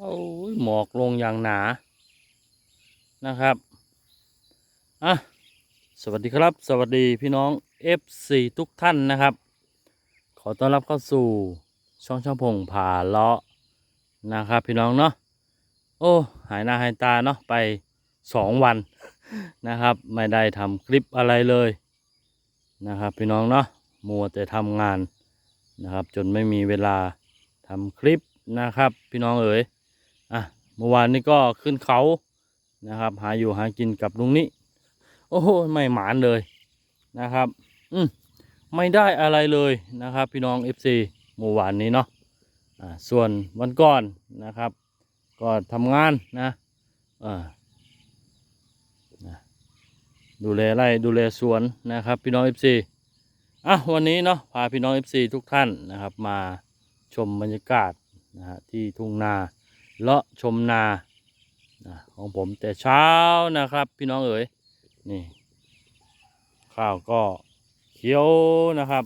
โอ้ยหมอกลงอย่างหนานะครับอะสวัสดีครับ สวัสดีพี่น้อง FC ทุกท่านนะครับ ขอต้อนรับเข้าสู่ช่องช่องพงผ่าเลาะนะครับพี่น้องเนาะโอ้หายหน้าหายตาเนาะไปสองวันนะครับ ไม่ได้ทำคลิปอะไรเลยนะครับพี่น้องเนาะมัวแต่ทำงานนะครับ จนไม่มีเวลาทำคลิปนะครับ พี่น้องเอ๋ย เมื่อวานนี้ก็ขึ้นเขานะครับ หาอยู่หากินกับลุงนี้ โอ้โหไม่หมานเลยนะครับ อืมไม่ได้อะไรเลยนะครับ พี่น้อง FC เมื่อวานนี้เนาะอ่าส่วนวันก่อนนะครับ ก็ทำงานนะอ่าดูแลไร่ดูแลสวนนะครับ พี่น้อง FC อะวันนี้เนาะพาพี่น้อง FC ทุกท่านนะครับ มาชมบรรยากาศนะฮะที่ทุ่งนา เลาะชมนาของผมแต่เช้านะครับ พี่น้องเอ๋ยนี่ ข้าวก็เขียวนะครับ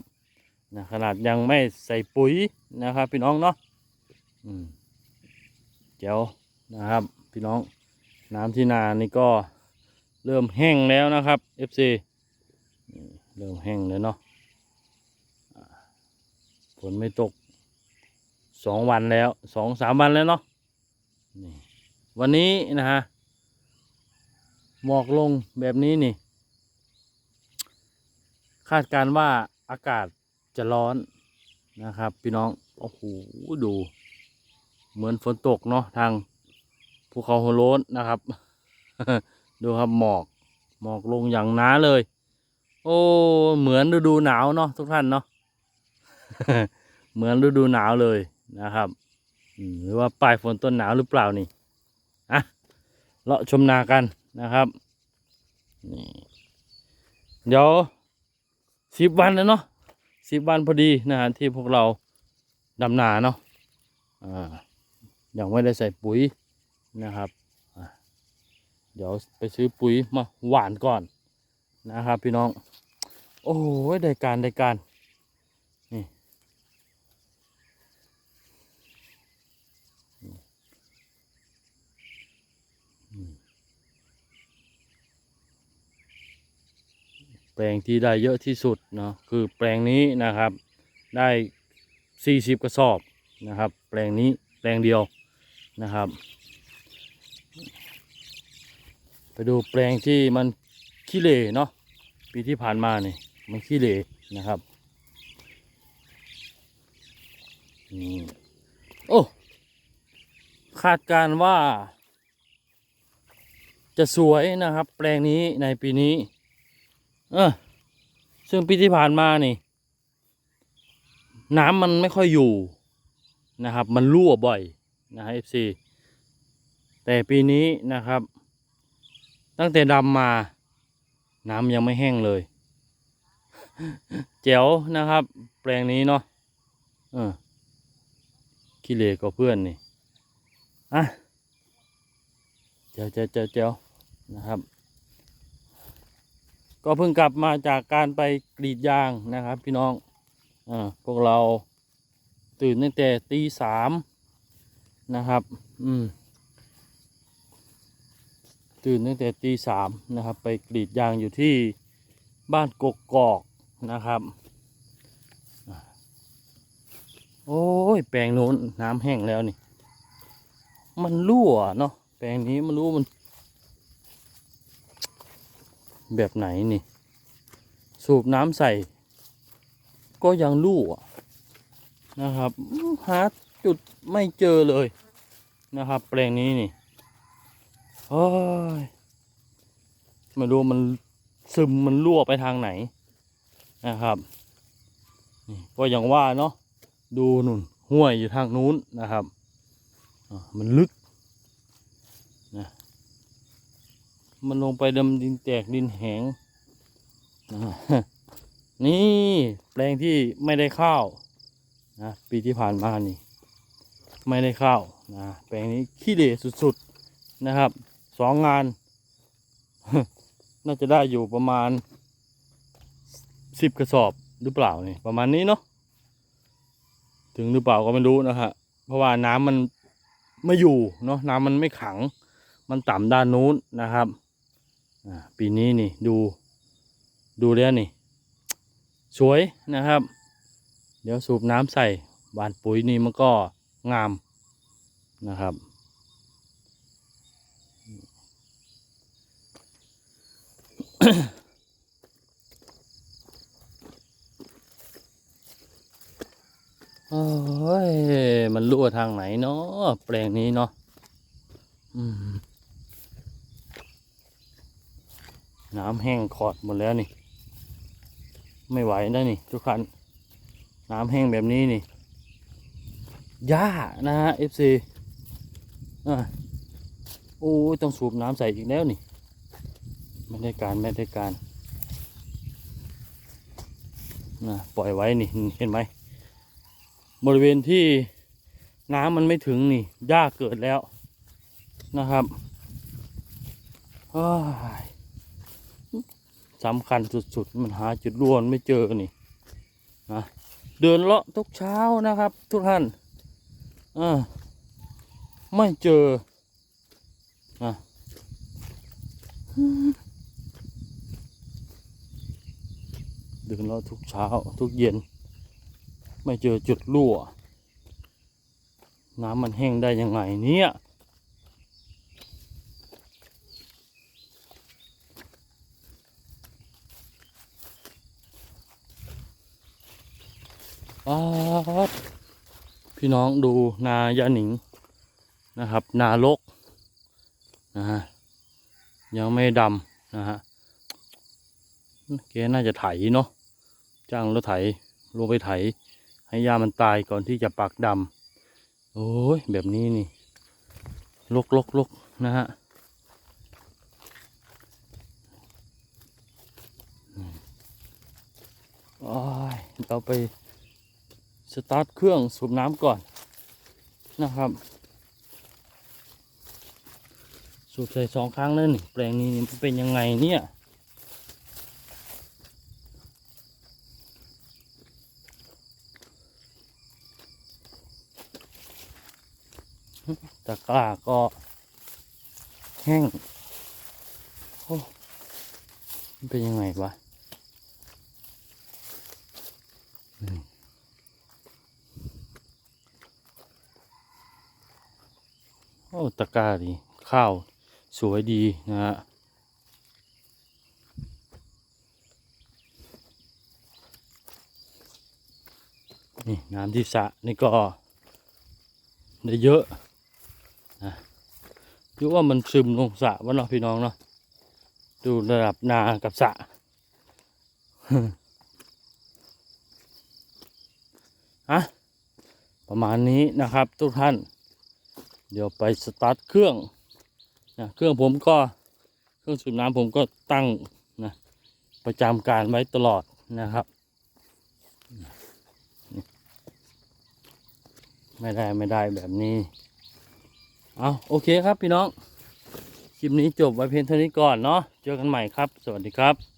นะขนาดยังไม่ใส่ปุ๋ยนะครับ พี่น้องเนาะอืมเจ๋วนะครับ พี่น้องน้ำที่นานี่ก็เริ่มแห้งแล้วนะครับ FC นี่เริ่มแห้งเลยเนาะฝนไม่ตกสองวันแล้วสองสามวันแล้วเนาะ นี่วันนี้นะฮะหมอกลงแบบนี้นี่ คาดการว่าอากาศจะร้อนนะครับ พี่น้อง โอ้โห ดู เหมือนฝนตกเนาะทางภูเขาโฮโลนนะครับ ดูครับหมอก หมอกลงอย่างหนาเลย โอ้ เหมือนฤดูหนาวเนาะทุกท่านเนาะ เหมือนฤดูหนาวเลยนะครับ หรือว่าปลายฝนต้นหนาวหรือเปล่านี่อะเลาะชมนากันนะครับนี่เดี๋ยวสิบวันแล้วเนาะสิบวันพอดีนะฮะที่พวกเราดำนาเนาะอ่ายังไม่ได้ใส่ปุ๋ยนะครับอะเดี๋ยวไปซื้อปุ๋ยมาหวานก่อนนะครับพี่น้อง โอ้ยได้การได้การนี่อืม แป ลงที่ได้เยอะที่สุดเนาะคือแปลงนี้นะครับ ได้ 40 กระสอบนะครับ แปลงนี้แปลงเดียวนะครับ ไปดูแปลงที่มันขี้เหร่เนาะปีที่ผ่านมาเนี่ยมันขี้เหร่นะครับนี่โอ้คาดการณ์ว่าจะสวยนะครับ แปลงนี้ในปีนี้ เออ ซึ่งปีที่ผ่านมานี่ น้ำมันไม่ค่อยอยู่นะครับ มันรั่วบ่อยนะฮะ FC แต่ปีนี้นะครับ ตั้งแต่ดำมา น้ำยังไม่แห้งเลย แจ๋วนะครับ แปลงนี้เนาะเออขี้เหร่ก็เพื่อนนี่ อะเจ๋วเจ๋วเจ๋วเจ๋วนะครับ ก็เพิ่งกลับมาจากการไปกรีดยางนะครับ พี่น้องอ่าพวกเราตื่นตั้งแต่ตีสามนะครับ อืม ตื่นตั้งแต่ตีสามนะครับ ไปกรีดยางอยู่ที่บ้านกกอกนะครับ โอ้ย แปลงโน้นน้ำแห้งแล้วนี่ มันรั่วเนาะ แปลงนี้มันรู้มัน แบบไหนนี่ สูบน้ำใส่ ก็ยังรั่วนะครับหาจุดไม่เจอเลยนะครับ แปลงนี้นี่โอ้ยไม่รู้มันซึมมันรั่วไปทางไหนนะครับนี่ก็อย่างว่าเนาะดูนุ่นห้วยอยู่ทางนู้นนะครับ มันลึก มันลงไปดำดินแตกดินแหง นี่แปลงที่ไม่ได้ข้าวนะปีที่ผ่านมานี่ ไม่ได้ข้าวนะแปลงนี้ขี้เหร่สุดๆนะครับสองงาน น่าจะได้อยู่ประมาณสิบกระสอบหรือเปล่านี่ประมาณนี้เนาะถึงหรือเปล่าก็ไม่รู้นะฮะเพราะว่าน้ำมันไม่อยู่เนาะน้ำมันไม่ขัง มันต่ำด้านนู้นนะครับ ปีนี้นี่ดูดูแล้วนี่ สวยนะครับ เดี๋ยวสูบน้ำใส่บานปุ๋ยนี่มันก็งามนะครับ โอ้ย มันรั่วทางไหนเนาะแปลงนี้เนาะอืม น้ำแห้งขอดหมดแล้วนี่ ไม่ไหวแล้วนี่ ทุกคันน้ำแห้งแบบนี้นี่หญ้านะฮะ FC อะโอ้ยต้องสูบน้ำใส่อีกแล้วนี่ ไม่ได้การไม่ได้การนะปล่อยไว้นี่เห็นไหมบริเวณที่น้ำมันไม่ถึงนี่หญ้าเกิดแล้วนะครับอ้ย สำคัญสุดๆ มันหาจุดร่วนไม่เจอนี่นะเดินเลาะทุกเช้านะครับ ทุกท่านอ่าไม่เจอนะเดินเลาะทุกเช้าทุกเย็น ไม่เจอจุดรั่ว น้ำมันแห้งได้ยังไงเนี่ย ป๊าดพี่น้องดูนายาหนิงนะครับ นาลกนะฮะยังไม่ดำนะฮะแกน่าจะไถเนาะจ้างรถไถลงไปไถ ให้ยามันตายก่อนที่จะปักดำโอ้ยแบบนี้นี่ลกลกลกนะฮะอืมโอ้ยเราไป สตาร์ทเครื่องสูบน้ำก่อนนะครับ สูบใส่สองครั้งแล้วนี่แปลงนี้มันเป็นยังไงเนี่ยตะกร้าก็แห้งโอ้มันเป็นยังไงวะอืมโอ้ตะกร้าดีข้าวสวยดีนะฮะนี่น้ำที่สระนี่ก็ได้เยอะนะดูว่ามันซึมลงสระวะเนาะพี่น้องเนาะดูระดับนากับสระอะประมาณนี้นะครับทุกท่าน เดี๋ยวไปสตาร์ทเครื่องนะเครื่องผมก็เครื่องสูบน้ำผมก็ตั้งนะประจำการไว้ตลอดนะครับ ไม่ได้ไม่ได้แบบนี้เอาโอเคครับพี่น้อง คลิปนี้จบไว้เพียงเท่านี้ก่อนเนาะเจอกันใหม่ครับ สวัสดีครับ